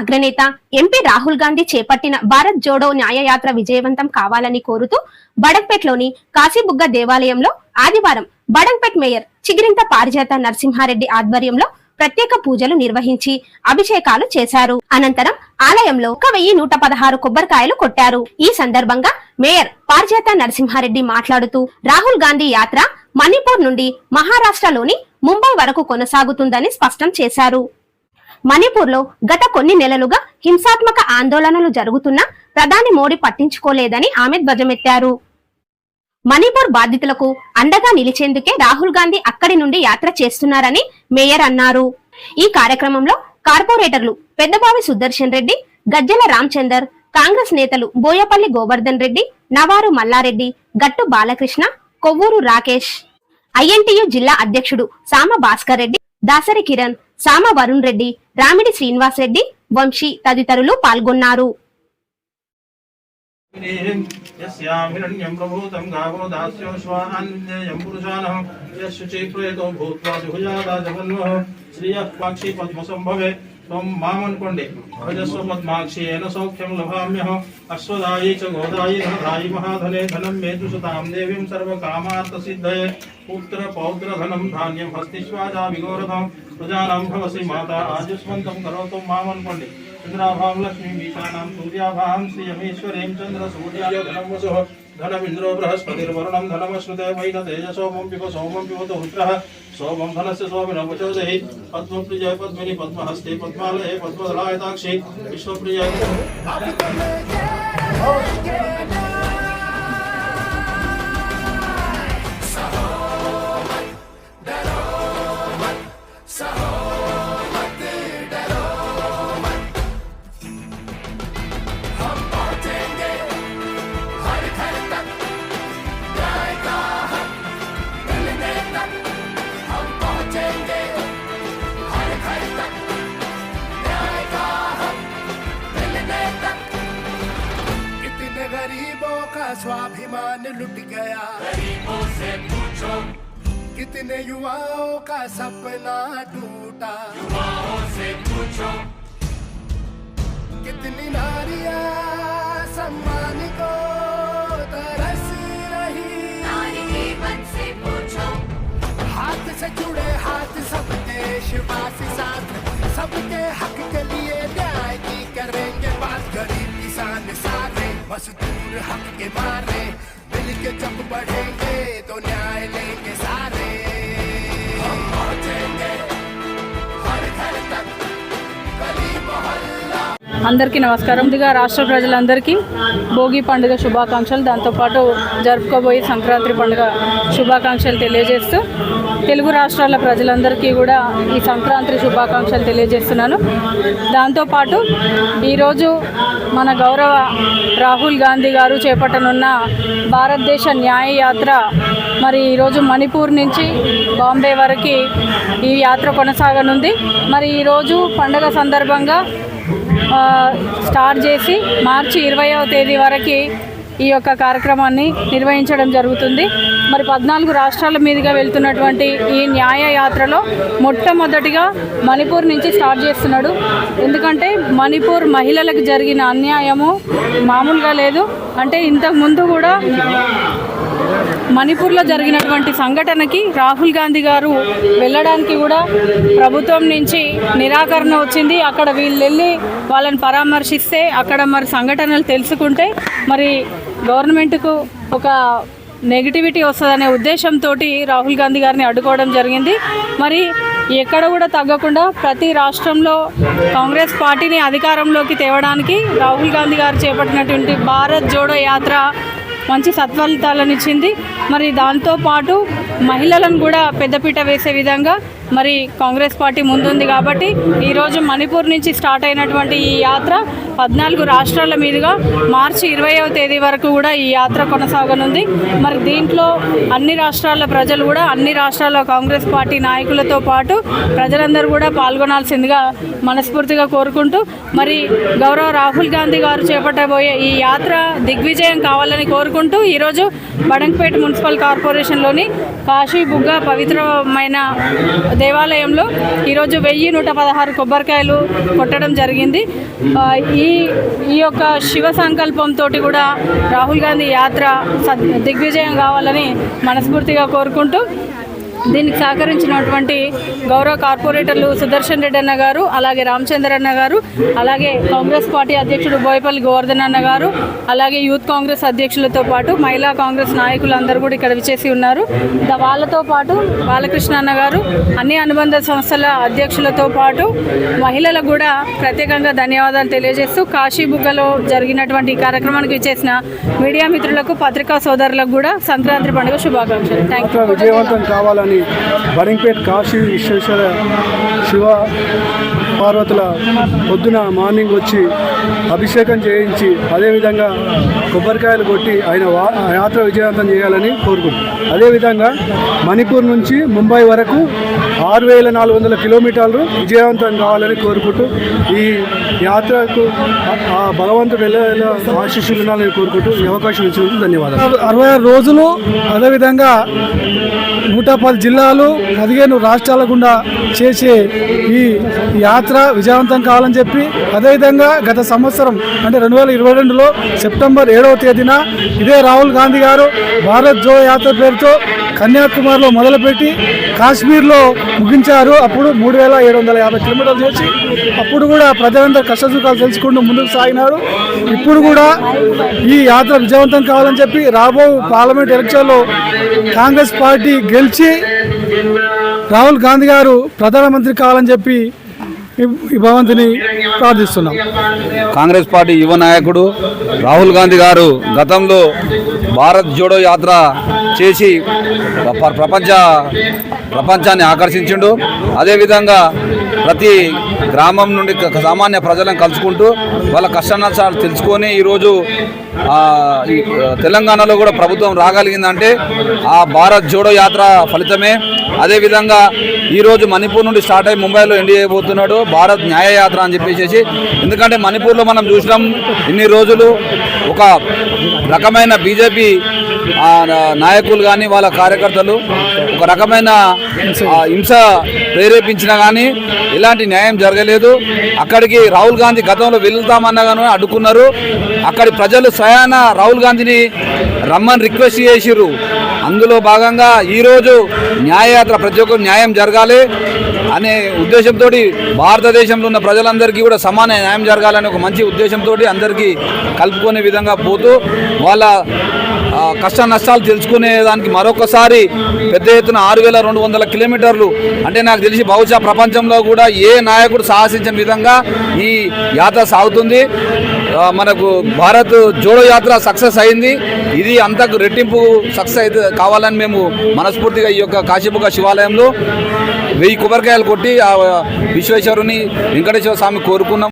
అగ్రనేత ఎంపీ రాహుల్ గాంధీ చేపట్టిన భారత్ జోడో న్యాయయాత్ర విజయవంతం కావాలని కోరుతూ బడంపేట్లోని కాశీబుగ్గ దేవాలయంలో ఆదివారం బడంపేట్ మేయర్ చిగిరింత పారిజాత నరసింహారెడ్డి ఆధ్వర్యంలో ప్రత్యేక పూజలు నిర్వహించి అభిషేకాలు చేశారు. అనంతరం ఆలయంలో ఒక వెయ్యి నూట పదహారు కొబ్బరికాయలు కొట్టారు. ఈ సందర్భంగా మేయర్ పారిజాత నరసింహారెడ్డి మాట్లాడుతూ రాహుల్ గాంధీ యాత్ర మణిపూర్ నుండి మహారాష్ట్రలోని ముంబై వరకు కొనసాగుతుందని స్పష్టం చేశారు. మణిపూర్లో గత కొన్ని నెలలుగా హింసాత్మక ఆందోళనలు జరుగుతున్నా ప్రధాని మోడీ పట్టించుకోలేదని ఆమె ధ్వజమెత్తారు. మణిపూర్ బాధితులకు అండగా నిలిచేందుకే రాహుల్ గాంధీ అక్కడి నుండి యాత్ర చేస్తున్నారని మేయర్ అన్నారు. ఈ కార్యక్రమంలో కార్పొరేటర్లు పెద్దబావి సుదర్శన్ రెడ్డి గజ్జల రామచందర్ కాంగ్రెస్ నేతలు బోయపల్లి గోవర్ధన్ రెడ్డి నవారు మల్లారెడ్డి గట్టు బాలకృష్ణ కొవ్వూరు రాకేష్. ఐఎన్టీయు జిల్లా అధ్యక్షుడు సామ భాస్కర్ రెడ్డి దాసరి కిరణ్ సామ వరుణ్ రెడ్డి రామిడి శ్రీనివాస్ రెడ్డి వంశీ తదితరులు పాల్గొన్నారు यस्यामिरण्यं प्रभूतं गावो दास्यो श्वानान्ययं पुरुषाणः यशुचिप्रेतो भूत्वा जुहुयादाजगन्वः श्रियः पाक्षी पद्मसम्भवे त्वं मामन्कोण्डे भजस्व पद्माक्षेन सौख्यं लभाम्यः अश्वदायी च गोदायी धनधायि महाधने धनं मे तु सुतां देवीं सर्वकामार्थसिद्धये। पुत्र पौत्र धनं धान्यं हस्तिष्वाजा विगोरथं। प्रजानां भवसि माता आजुष्मन्तं करोतु मामन्कोण्डे चन्द्राभां लक्ष्मीं ईशानां सूर्याभां श्रियमीश्वरीं चन्द्रसूर्याय वसुः धनमिन्द्रो बृहस्पतिर्वरुणं धनमश्नुते वैन तेजसोमं पिब सोमं पिबतो रुद्रः सोमं धनस्य सोमिनो वचोदहि पद्मप्रिय पद्मिनि, पद्महस्ते, पद्मालये, पद्मधरायताक्षि। विश्वप्रिय स्वाभिमान लुट गया। गरीबों से पूछो। कितने युवाओं का सपना टूटा। युवाओं से पूछो। कितनी नारिया सम्मान को तरस रही। नारी जीवन से पूछो। हाथ से जुड़े हाथ सब देशवासी साथ। सबके हक के लिए गरीब सारे सारे मजदूर हक के मारे मिल के जब बढ़ेंगे तो न्याय लेंगे सारे। हम पहुँचेंगे हर घर तक, गली मोहल्ला అందరికీ నమస్కారం. ముందుగా రాష్ట్ర ప్రజలందరికీ భోగి పండుగ శుభాకాంక్షలు. దాంతోపాటు జరుపుకోబోయే సంక్రాంతి పండుగ శుభాకాంక్షలు తెలియజేస్తూ తెలుగు రాష్ట్రాల ప్రజలందరికీ కూడా ఈ సంక్రాంతి శుభాకాంక్షలు తెలియజేస్తున్నాను. దాంతోపాటు ఈరోజు మన గౌరవ రాహుల్ గాంధీ గారు చేపట్టనున్న భారతదేశ న్యాయ యాత్ర మరి ఈరోజు మణిపూర్ నుంచి బాంబే వరకు ఈ యాత్ర కొనసాగనుంది. మరి ఈరోజు పండుగ సందర్భంగా స్టార్ట్ చేసి మార్చి ఇరవయవ తేదీ వరకు ఈ యొక్క కార్యక్రమాన్ని నిర్వహించడం జరుగుతుంది. మరి పద్నాలుగు రాష్ట్రాల మీదుగా వెళ్తున్నటువంటి ఈ న్యాయ యాత్రలో మొట్టమొదటిగా మణిపూర్ నుంచి స్టార్ట్ చేస్తున్నాడు. ఎందుకంటే మణిపూర్ మహిళలకు జరిగిన అన్యాయము మామూలుగా లేదు. అంటే ఇంతకుముందు కూడా మణిపూర్లో జరిగినటువంటి సంఘటనకి రాహుల్ గాంధీ గారు వెళ్ళడానికి కూడా ప్రభుత్వం నుంచి నిరాకరణ వచ్చింది. అక్కడ వీళ్ళు వెళ్ళి వాళ్ళని పరామర్శిస్తే అక్కడ మరి సంఘటనలు తెలుసుకుంటే మరి గవర్నమెంట్కు ఒక నెగిటివిటీ వస్తుందనే ఉద్దేశంతో రాహుల్ గాంధీ గారిని అడ్డుకోవడం జరిగింది. మరి ఎక్కడ కూడా తగ్గకుండా ప్రతి రాష్ట్రంలో కాంగ్రెస్ పార్టీని అధికారంలోకి తేవడానికి రాహుల్ గాంధీ గారు చేపట్టినటువంటి భారత్ జోడో యాత్ర మంచి సత్ఫలితాలను ఇచ్చింది. మరి దాంతోపాటు మహిళలను కూడా పెద్దపీట వేసే విధంగా మరి కాంగ్రెస్ పార్టీ ముందుంది కాబట్టి ఈరోజు మణిపూర్ నుంచి స్టార్ట్ అయినటువంటి ఈ యాత్ర పద్నాలుగు రాష్ట్రాల మీదుగా మార్చి ఇరవైవ తేదీ వరకు కూడా ఈ యాత్ర కొనసాగనుంది. మరి దీంట్లో అన్ని రాష్ట్రాల ప్రజలు కూడా అన్ని రాష్ట్రాల కాంగ్రెస్ పార్టీ నాయకులతో పాటు ప్రజలందరూ కూడా పాల్గొనాల్సిందిగా మనస్ఫూర్తిగా కోరుకుంటూ మరి గౌరవ రాహుల్ గాంధీ గారు చేపట్టబోయే ఈ యాత్ర దిగ్విజయం కావాలని కోరుకుంటూ ఈరోజు బడంగపేట మున్సిపల్ కార్పొరేషన్లోని కాశీ బుగ్గ పవిత్రమైన దేవాలయంలో ఈరోజు వెయ్యి నూట పదహారు కొబ్బరికాయలు కొట్టడం జరిగింది. ఈ ఈ యొక్క శివ సంకల్పంతో కూడా రాహుల్ గాంధీ యాత్ర దిగ్విజయం కావాలని మనస్ఫూర్తిగా కోరుకుంటూ దీనికి సహకరించినటువంటి గౌరవ కార్పొరేటర్లు సుదర్శన్ రెడ్డి అన్న గారు అలాగే రామచంద్ర అన్న గారు అలాగే కాంగ్రెస్ పార్టీ అధ్యక్షుడు బోయపల్లి గోవర్ధన్ అన్న గారు అలాగే యూత్ కాంగ్రెస్ అధ్యక్షులతో పాటు మహిళా కాంగ్రెస్ నాయకులు అందరూ కూడా ఇక్కడ విచేసి ఉన్నారు. వాళ్ళతో పాటు బాలకృష్ణ అన్న గారు అన్ని అనుబంధ సంస్థల అధ్యక్షులతో పాటు మహిళలకు కూడా ప్రత్యేకంగా ధన్యవాదాలు తెలియజేస్తూ కాశీబుగ్గలో జరిగినటువంటి కార్యక్రమానికి చేసిన మీడియా మిత్రులకు పత్రికా సోదరులకు కూడా సంక్రాంతి పండుగ శుభాకాంక్షలు. థ్యాంక్ యూ విజయవంతం కావాలని బరింపేట్ కాశీ విశ్వేశ్వర శివ పార్వతుల పొద్దున మార్నింగ్ వచ్చి అభిషేకం చేయించి అదేవిధంగా కొబ్బరికాయలు కొట్టి ఆయన ఆ యాత్ర విజయవంతం చేయాలని కోరుకుంటున్నాం. అదేవిధంగా మణిపూర్ నుంచి ముంబై వరకు ఆరు వేల నాలుగు వందల కిలోమీటర్లు విజయవంతం కావాలని కోరుకుంటూ ఈ యాత్రకు ఆ- ఆ భగవంతుడు ఎలా ఎలా ఆశీస్సులు ఉండాలని కోరుకుంటూ ఈ అవకాశం ఇచ్చినందుకు ధన్యవాదాలు. అరవై ఆరు రోజులు అదేవిధంగా నూట పది జిల్లాలు పదిహేను రాష్ట్రాల గుండా చేసే ఈ యాత్ర విజయవంతం కావాలని చెప్పి అదేవిధంగా గత సంవత్సరం అంటే రెండు వేల ఇరవై రెండులో సెప్టెంబర్ ఏడవ తేదీన ఇదే రాహుల్ గాంధీ గారు భారత్ జో యాత్ర పేరుతో కన్యాకుమారిలో మొదలుపెట్టి కాశ్మీర్లో ముగించారు. అప్పుడు మూడు వేల ఏడు వందల యాభై కిలోమీటర్లు చేసి అప్పుడు కూడా ప్రజలందరూ కష్టసుఖాలు తెలుసుకుంటూ ముందుకు సాగినారు. ఇప్పుడు కూడా ఈ యాత్ర విజయవంతం కావాలని చెప్పి రాబో పార్లమెంట్ ఎలక్షన్లో కాంగ్రెస్ పార్టీ గెలిచి రాహుల్ గాంధీ గారు ప్రధానమంత్రి కావాలని చెప్పి ఈ- భవంతిని ప్రార్థిస్తున్నాం. కాంగ్రెస్ పార్టీ యువ నాయకుడు రాహుల్ గాంధీ గారు గతంలో భారత్ జోడో యాత్ర చేసి ప్రపంచ ప్రపంచాన్ని ఆకర్షించిండు. అదేవిధంగా ప్రతి గ్రామం నుండి సామాన్య ప్రజలను కలుసుకుంటూ వాళ్ళ కష్ట నష్టాలు తెలుసుకొని ఈరోజు తెలంగాణలో కూడా ప్రభుత్వం రాగలిగిందంటే ఆ భారత్ జోడో యాత్ర ఫలితమే. అదేవిధంగా ఈరోజు మణిపూర్ నుండి స్టార్ట్ అయ్యి ముంబైలో ఎండ్ చేయబోతున్నాడు భారత్ న్యాయ యాత్ర అని చెప్పేసి ఎందుకంటే మణిపూర్లో మనం చూసినాం ఇన్ని రోజులు ఒక రకమైన బీజేపీ నాయకులు కానీ వాళ్ళ కార్యకర్తలు ఒక రకమైన హింస ప్రేరేపించినా కానీ ఎలాంటి న్యాయం జరగలేదు. అక్కడికి రాహుల్ గాంధీ గతంలో వెళ్తామన్నా కానీ అడ్డుకున్నారు. అక్కడి ప్రజలు స్వయాన రాహుల్ గాంధీని రమ్మని రిక్వెస్ట్ చేసిర్రు. అందులో భాగంగా ఈరోజు న్యాయయాత్ర ప్రతి ఒక్కరు న్యాయం జరగాలి అనే ఉద్దేశంతో భారతదేశంలో ఉన్న ప్రజలందరికీ కూడా సమాన న్యాయం జరగాలనే ఒక మంచి ఉద్దేశంతో అందరికీ కలుపుకునే విధంగా పోతూ వాళ్ళ కష్ట నష్టాలు తెలుసుకునే దానికి మరొకసారి పెద్ద ఎత్తున ఆరు వేల రెండు వందల కిలోమీటర్లు అంటే నాకు తెలిసి బహుశా ప్రపంచంలో కూడా ఏ నాయకుడు సాహసించిన విధంగా ఈ యాత్ర సాగుతుంది. మనకు భారత్ జోడో యాత్ర సక్సెస్ అయింది. ఇది అంతకు రెట్టింపు సక్సెస్ అయితే కావాలని మేము మనస్ఫూర్తిగా ఈ యొక్క కాశీబుగ్గ శివాలయంలో వెయ్యి కొబ్బరికాయలు కొట్టి ఆ విశ్వేశ్వరుని వెంకటేశ్వర స్వామి కోరుకున్నాం.